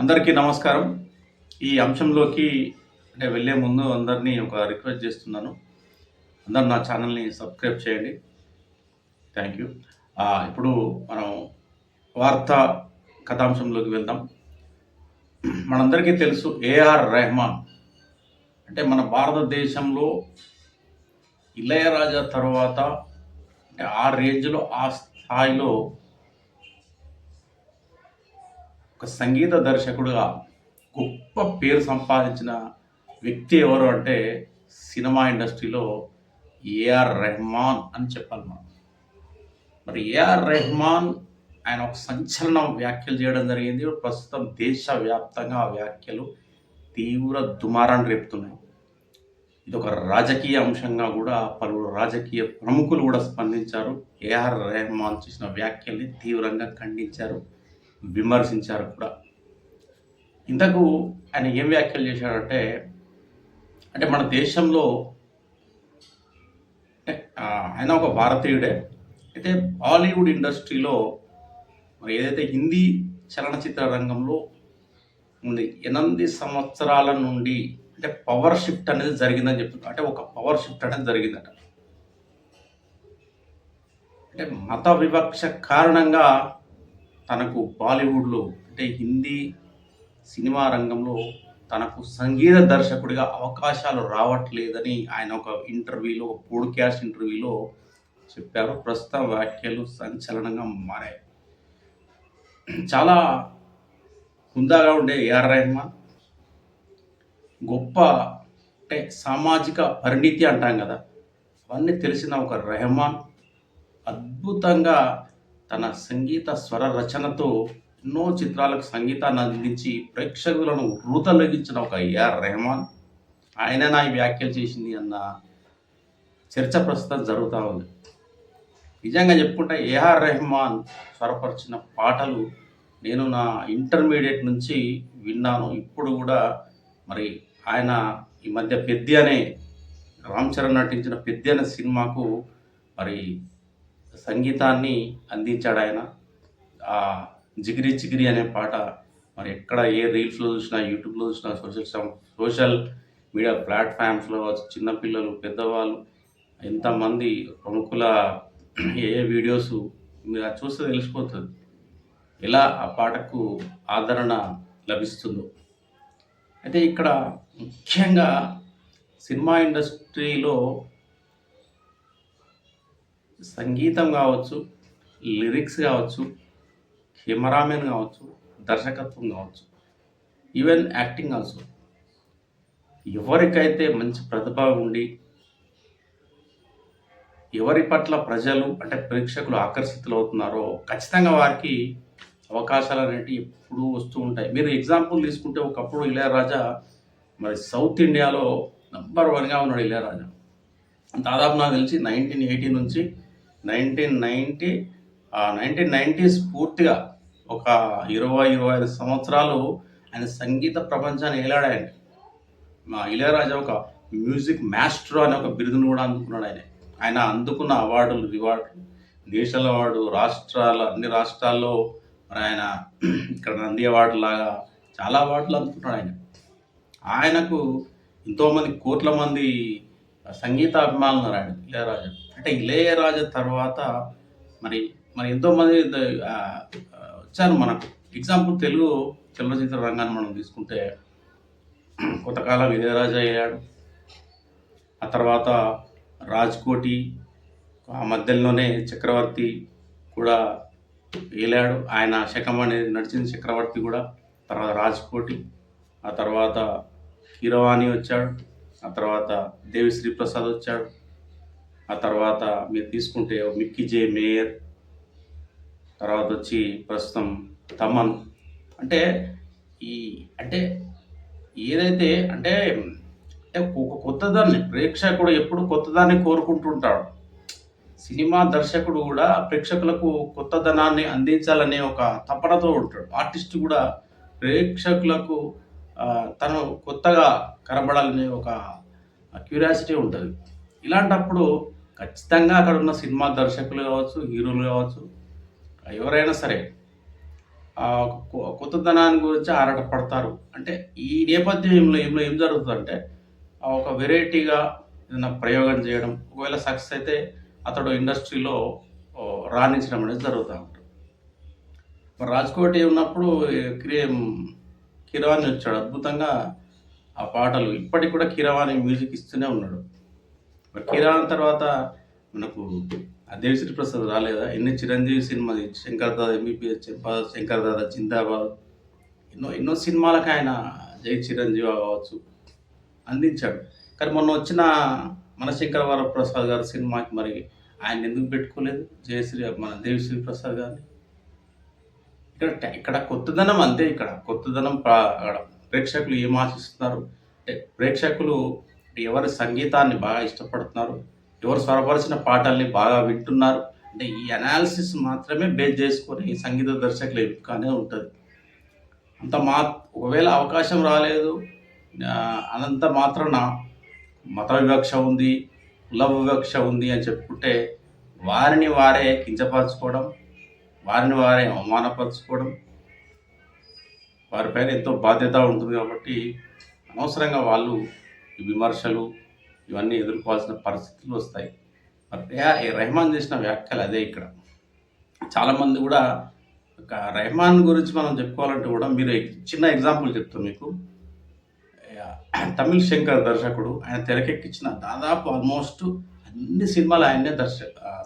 అందరికీ నమస్కారం. ఈ అంశంలోకి అంటే వెళ్ళే ముందు అందరినీ ఒక రిక్వెస్ట్ చేస్తున్నాను. అందరు నా ఛానల్ని సబ్స్క్రైబ్ చేయండి. థ్యాంక్ యూ ఇప్పుడు మనం వార్తా కథాంశంలోకి వెళ్దాం. మనందరికీ తెలుసు ఏఆర్ రెహమాన్. అంటే మన భారతదేశంలో ఇళయరాజా తర్వాత అంటే ఆ రేంజ్లో ఆ స్థాయిలో ఒక సంగీత దర్శకుడుగా గొప్ప పేరు సంపాదించిన వ్యక్తి ఎవరు అంటే సినిమా ఇండస్ట్రీలో ఏఆర్ రెహమాన్ అని చెప్పాలి మనం. మరి ఏఆర్ రెహమాన్ ఆయన ఒక సంచలన వ్యాఖ్యలు చేయడం జరిగింది. ప్రస్తుతం దేశవ్యాప్తంగా ఆ వ్యాఖ్యలు తీవ్ర దుమారాన్ని రేపుతున్నాయి. ఇది ఒక రాజకీయ అంశంగా కూడా పలువురు రాజకీయ ప్రముఖులు కూడా స్పందించారు. ఏఆర్ రెహమాన్ చేసిన వ్యాఖ్యల్ని తీవ్రంగా ఖండించారు. విమర్శించారు కూడా. ఇంతకు ఆయన ఏం వ్యాఖ్యలు చేశాడంటే అంటే మన దేశంలో అంటే ఆయన ఒక భారతీయుడే. అయితే బాలీవుడ్ ఇండస్ట్రీలో మరి ఏదైతే హిందీ చలనచిత్ర రంగంలో ఉంది ఎనిమిది సంవత్సరాల నుండి అంటే పవర్ షిఫ్ట్ అనేది జరిగిందని చెప్తున్నారు. అంటే ఒక పవర్ షిఫ్ట్ అనేది జరిగిందట. అంటే మత వివక్ష కారణంగా తనకు బాలీవుడ్లో అంటే హిందీ సినిమా రంగంలో తనకు సంగీత దర్శకుడిగా అవకాశాలు రావట్లేదని ఆయన ఒక ఇంటర్వ్యూలో ఒక పోడ్కాస్ట్ ఇంటర్వ్యూలో చెప్పారు. ప్రస్తుత వ్యాఖ్యలు సంచలనంగా మారాయి. చాలా హుందాగా ఉండే ఏఆర్ రెహమాన్ గొప్ప అంటే సామాజిక పరిణితి అంటాం కదా. అవన్నీ తెలిసిన ఒక రెహమాన్ అద్భుతంగా తన సంగీత స్వర రచనతో ఎన్నో చిత్రాలకు సంగీతాన్ని అందించి ప్రేక్షకులను రూతలొగించిన ఒక ఏఆర్ రెహమాన్. ఆయన నా ఈ వ్యాఖ్యలు చేసింది అన్న చర్చ ప్రస్తుతం జరుగుతూ ఉంది. నిజంగా చెప్పుకుంటే ఏఆర్ రెహమాన్ స్వరపరిచిన పాటలు నేను నా ఇంటర్మీడియట్ నుంచి విన్నాను. ఇప్పుడు కూడా మరి ఆయన ఈ మధ్య పెద్ది అనే రామ్ చరణ్ నటించిన పెద్ది అనే సినిమాకు మరి సంగీతాన్ని అందించాడు ఆయన. ఆ జిగిరి చిగిరి అనే పాట మరి ఎక్కడ ఏ రీల్స్లో చూసినా యూట్యూబ్లో చూసినా సోషల్ సోషల్ మీడియా ప్లాట్ఫామ్స్లో చిన్నపిల్లలు పెద్దవాళ్ళు ఎంతమంది ప్రముఖుల ఏ వీడియోస్ మీరు అది చూస్తే తెలిసిపోతుంది. ఎలా ఆ పాటకు ఆదరణ లభిస్తుందో. అయితే ఇక్కడ ముఖ్యంగా సినిమా ఇండస్ట్రీలో సంగీతం కావచ్చు లిరిక్స్ కావచ్చు కెమెరామెన్ కావచ్చు దర్శకత్వం కావచ్చు ఈవెన్ యాక్టింగ్ ఆల్సో. ఎవరికైతే మంచి ప్రతిభ ఉండి ఎవరి పట్ల ప్రజలు అంటే ప్రేక్షకులు ఆకర్షితులు అవుతున్నారో ఖచ్చితంగా వారికి అవకాశాలు అనేటివి ఎప్పుడూ వస్తూ ఉంటాయి. మీరు ఎగ్జాంపుల్ తీసుకుంటే ఒకప్పుడు ఇళయరాజా మరి సౌత్ ఇండియాలో నంబర్ వన్గా ఉన్నాడు ఇళయరాజా. దాదాపు నాకు తెలిసి నైన్టీన్ ఎయిటీ నుంచి నైన్టీన్ నైంటీ నైన్టీన్ నైంటీస్ పూర్తిగా ఒక ఇరవై ఇరవై ఐదు సంవత్సరాలు ఆయన సంగీత ప్రపంచాన్ని ఏలాడాయండి. మా ఇళయరాజా ఒక మ్యూజిక్ మాస్టర్ అనే ఒక బిరుదును కూడా అందుకున్నాడు ఆయన. ఆయన అందుకున్న అవార్డులు రివార్డులు దేశాల అవార్డు రాష్ట్రాల అన్ని రాష్ట్రాల్లో మరి ఆయన ఇక్కడ నంది అవార్డు లాగా చాలా అవార్డులు అందుకున్నాడు ఆయన. ఆయనకు ఎంతోమంది కోట్ల మంది సంగీత అభిమానులు ఉన్నారు ఆయన ఇళయరాజా. అంటే ఇళయరాజా తర్వాత మరి మరి ఎంతోమంది వచ్చాను వచ్చారు మనకు. ఎగ్జాంపుల్ తెలుగు చలనచిత్ర రంగాన్ని మనం తీసుకుంటే కొంతకాలం ఇళయరాజా అయ్యాడు. ఆ తర్వాత రాజ్కోటి ఆ మధ్యలోనే చక్రవర్తి కూడా వేలాడు ఆయన శకం అనేది నడిచిన చక్రవర్తి కూడా తర్వాత రాజ్కోటి ఆ తర్వాత కీరవాణి వచ్చాడు. ఆ తర్వాత దేవిశ్రీ ప్రసాద్ వచ్చాడు. ఆ తర్వాత మీరు తీసుకుంటే మిక్కీ జే మేయర్ తర్వాత వచ్చి ప్రస్తుతం తమన్. అంటే ఈ అంటే ఏదైతే అంటే అంటే ఒక కొత్తదాన్ని ప్రేక్షకుడు ఎప్పుడు కొత్తదాన్ని కోరుకుంటుంటాడు. సినిమా దర్శకుడు కూడా ప్రేక్షకులకు కొత్తదనాన్ని అందించాలనే ఒక తపనతో ఉంటాడు. ఆర్టిస్ట్ కూడా ప్రేక్షకులకు తను కొత్తగా కనబడాలనే ఒక క్యూరియాసిటీ ఉంటుంది. ఇలాంటప్పుడు ఖచ్చితంగా అక్కడ ఉన్న సినిమా దర్శకులు కావచ్చు హీరోలు కావచ్చు ఎవరైనా సరే కొత్తదనాన్ని గురించి ఆరాట పడతారు అంటే ఈ నేపథ్యంలో ఏమో ఏం జరుగుతుందంటే ఒక వెరైటీగా ఏదైనా ప్రయోగం చేయడం ఒకవేళ సక్సెస్ అయితే అతడు ఇండస్ట్రీలో రాణించడం అనేది జరుగుతూ ఉంటుంది. మరి రాజ్కోటి ఉన్నప్పుడు క్రియ కిరవాణి వచ్చాడు. అద్భుతంగా ఆ పాటలు ఇప్పటికి కూడా కిరవాణి మ్యూజిక్ ఇస్తూనే ఉన్నాడు. మరి తర్వాత మనకు ఆ దేవిశ్రీ ప్రసాద్ రాలేదా? ఎన్ని చిరంజీవి సినిమా శంకర్ దాదా ఎంబీబీఎస్ శంకర్ దాదా జిందాబాద్. ఎన్నో ఎన్నో సినిమాలకు ఆయన జై చిరంజీవి కావచ్చు అందించాడు. కానీ మొన్న వచ్చిన మనశంకర వరప్రసాద్ గారి సినిమాకి మరి ఆయన ఎందుకు పెట్టుకోలేదు? జయశ్రీ మన దేవిశ్రీ ప్రసాద్ గారిని? ఇక్కడ ఇక్కడ కొత్తదనం అంతే ఇక్కడ. కొత్తదనం అక్కడ ప్రేక్షకులు ఏం ఆశిస్తున్నారు? ప్రేక్షకులు ఎవరి సంగీతాన్ని బాగా ఇష్టపడుతున్నారు ఎవరు స్వరపరిచిన పాటల్ని బాగా వింటున్నారు అంటే ఈ అనాలిసిస్ మాత్రమే బేస్ చేసుకొని ఈ సంగీత దర్శకుల ఎంపికనే ఉంటుంది. అంత మా ఒకవేళ అవకాశం రాలేదు అనంత మాత్రాన మత వివక్ష ఉంది కుల వివక్ష ఉంది అని చెప్పుకుంటే వారిని వారే కించపరచుకోవడం వారిని వారే అవమానపరచుకోవడం వారిపైన ఎంతో బాధ్యత ఉంటుంది కాబట్టి అనవసరంగా వాళ్ళు విమర్శలు ఇవన్నీ ఎదుర్కోవాల్సిన పరిస్థితులు వస్తాయి. మరి రెహమాన్ చేసిన వ్యాఖ్యలు అదే ఇక్కడ. చాలామంది కూడా ఒక రెహమాన్ గురించి మనం చెప్పుకోవాలంటే కూడా మీరు చిన్న ఎగ్జాంపుల్ చెప్తాం మీకు. తమిళ్ శంకర్ దర్శకుడు ఆయన తెరకెక్కించిన దాదాపు ఆల్మోస్ట్ అన్ని సినిమాలు ఆయనే దర్శ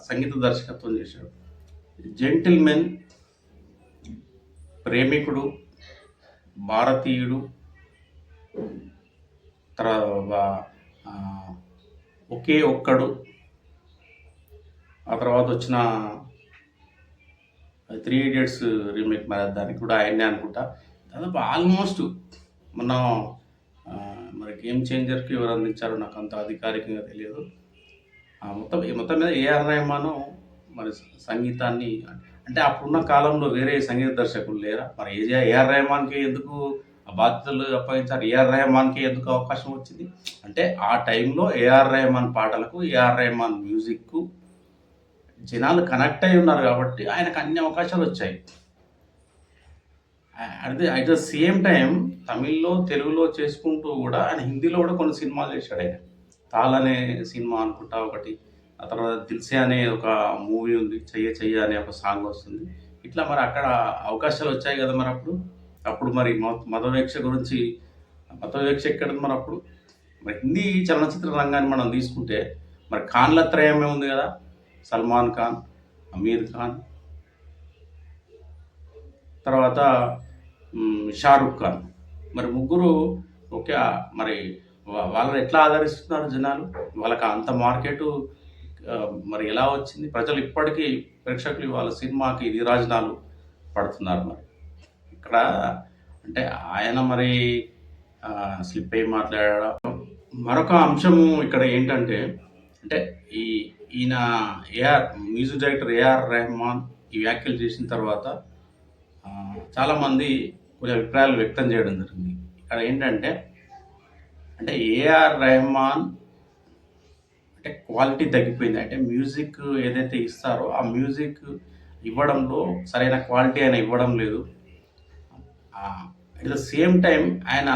సంగీత దర్శకత్వం చేశాడు. జెంటిల్ మెన్ ప్రేమికుడు భారతీయుడు తర్వాత ఒకే ఒక్కడు. ఆ తర్వాత వచ్చిన త్రీ ఇడియట్స్ రీమేక్ మరి దానికి కూడా ఆయనే అనుకుంటా. దాదాపు ఆల్మోస్ట్ మన మరి గేమ్ చేంజర్కి ఎవరు అందించారో నాకు అంత అధికారికంగా తెలియదు. మొత్తం మొత్తం మీద ఏఆర్ రెహమాను మరి సంగీతాన్ని అంటే అప్పుడున్న కాలంలో వేరే సంగీత దర్శకులు లేరా? మరి ఏజే ఏఆర్ రెహమాన్కి ఎందుకు బాధ్యతలు అప్పగించారు. ఏఆర్ రెహమాన్కి ఎందుకు అవకాశం వచ్చింది? అంటే ఆ టైంలో ఏఆర్ రెహమాన్ పాటలకు ఏఆర్ రెహమాన్ మ్యూజిక్కు జనాలు కనెక్ట్ అయి ఉన్నారు కాబట్టి ఆయనకు అన్ని అవకాశాలు వచ్చాయి. అదే అట్ ద సేమ్ టైం తమిళ్ళో తెలుగులో చేసుకుంటూ కూడా ఆయన హిందీలో కూడా కొన్ని సినిమాలు చేశాడు ఆయన. తాల్ అనే సినిమా అనుకుంటా ఒకటి ఆ తర్వాత దిల్సే అనే ఒక మూవీ ఉంది చెయ్య చెయ్య అనే ఒక సాంగ్ వస్తుంది. ఇట్లా మరి అక్కడ అవకాశాలు వచ్చాయి కదా మరి అప్పుడు? అప్పుడు మరి మత మతవేక్ష గురించి మతవేక్ష ఎక్కడ మరి అప్పుడు? మరి హిందీ చలనచిత్ర రంగాన్ని మనం తీసుకుంటే మరి ఖాన్ల త్రయమే ఉంది కదా? సల్మాన్ ఖాన్ అమీర్ ఖాన్. తర్వాత షారుఖ్ ఖాన్. మరి ముగ్గురు ఓకే మరి వాళ్ళని ఎట్లా ఆదరిస్తున్నారు జనాలు? వాళ్ళకి అంత మార్కెట్ మరి ఎలా వచ్చింది? ప్రజలు ఇప్పటికీ ప్రేక్షకులు వాళ్ళ సినిమాకి రాజనాలు పడుతున్నారు మరి. ఇక్కడ అంటే ఆయన మరి స్లిప్ అయి మాట్లాడడం. మరొక అంశము ఇక్కడ ఏంటంటే అంటే ఈ ఈయన AR music director AR Rahman ఈ వ్యాఖ్యలు చేసిన తర్వాత చాలామంది కొన్ని అభిప్రాయాలు వ్యక్తం చేయడం జరిగింది. ఇక్కడ ఏంటంటే అంటే ఏఆర్ రెహమాన్ అంటే క్వాలిటీ తగ్గిపోయింది. అంటే మ్యూజిక్ ఏదైతే ఇస్తారో ఆ మ్యూజిక్ ఇవ్వడంలో సరైన క్వాలిటీ ఆయన ఇవ్వడం లేదు. అట్ ద సేమ్ టైం ఆయన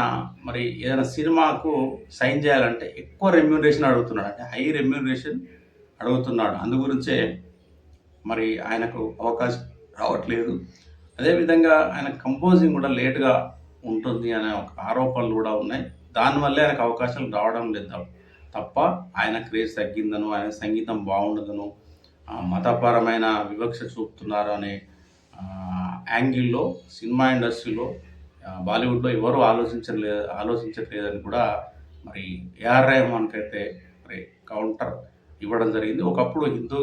మరి ఏదైనా సినిమాకు సైన్ చేయాలంటే ఎక్కువ రెమ్యూనరేషన్ అడుగుతున్నాడు. అంటే హై రెమ్యూనరేషన్ అడుగుతున్నాడు. అందు గురించే మరి ఆయనకు అవకాశం రావట్లేదు. అదేవిధంగా ఆయన కంపోజింగ్ కూడా లేట్గా ఉంటుంది అనే ఒక ఆరోపణలు కూడా ఉన్నాయి. దానివల్లే ఆయనకు అవకాశాలు రావడం లేదు తప్ప ఆయన క్రేజ్ తగ్గిందను ఆయన సంగీతం బాగుండదను ఆ, మతపరమైన వివక్ష చూపుతున్నారు అనే యాంగిల్లో సినిమా ఇండస్ట్రీలో బాలీవుడ్లో ఎవరు ఆలోచించలే ఆలోచించట్లేదని కూడా మరి ఏఆర్ రెహమాన్కి అయితే మరి కౌంటర్ ఇవ్వడం జరిగింది. ఒకప్పుడు హిందూ